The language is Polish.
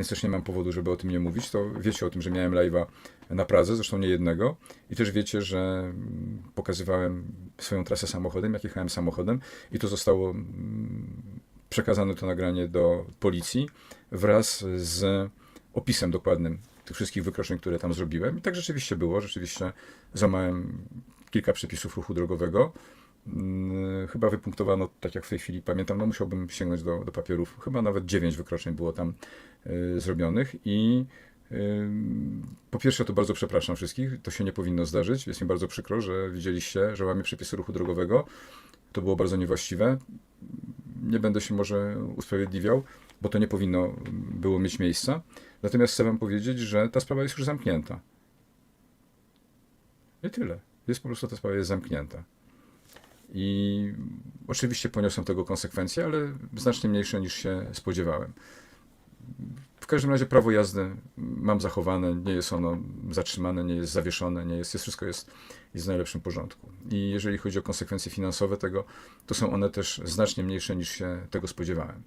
więc też nie mam powodu, żeby o tym nie mówić. To wiecie o tym, że miałem live'a na Pradze, zresztą nie jednego. I też wiecie, że pokazywałem swoją trasę samochodem, jak jechałem samochodem i to zostało mm, przekazane to nagranie do policji wraz z opisem dokładnym tych wszystkich wykroczeń, które tam zrobiłem. I tak rzeczywiście było. Rzeczywiście złamałem kilka przepisów ruchu drogowego. Mm, Chyba wypunktowano, tak jak w tej chwili pamiętam, no musiałbym sięgnąć do, do papierów. Chyba nawet dziewięć wykroczeń było tam y, zrobionych i y, po pierwsze to bardzo przepraszam wszystkich, to się nie powinno zdarzyć. Jest mi bardzo przykro, że widzieliście, że łamię przepisy ruchu drogowego. To było bardzo niewłaściwe. Nie będę się może usprawiedliwiał, bo to nie powinno było mieć miejsca. Natomiast chcę wam powiedzieć, że ta sprawa jest już zamknięta. I tyle. Jest po prostu ta sprawa jest zamknięta. I oczywiście poniosłem tego konsekwencje, ale znacznie mniejsze niż się spodziewałem. W każdym razie prawo jazdy mam zachowane, nie jest ono zatrzymane, nie jest zawieszone, nie jest, jest wszystko jest, jest w najlepszym porządku. I jeżeli chodzi o konsekwencje finansowe tego, to są one też znacznie mniejsze niż się tego spodziewałem.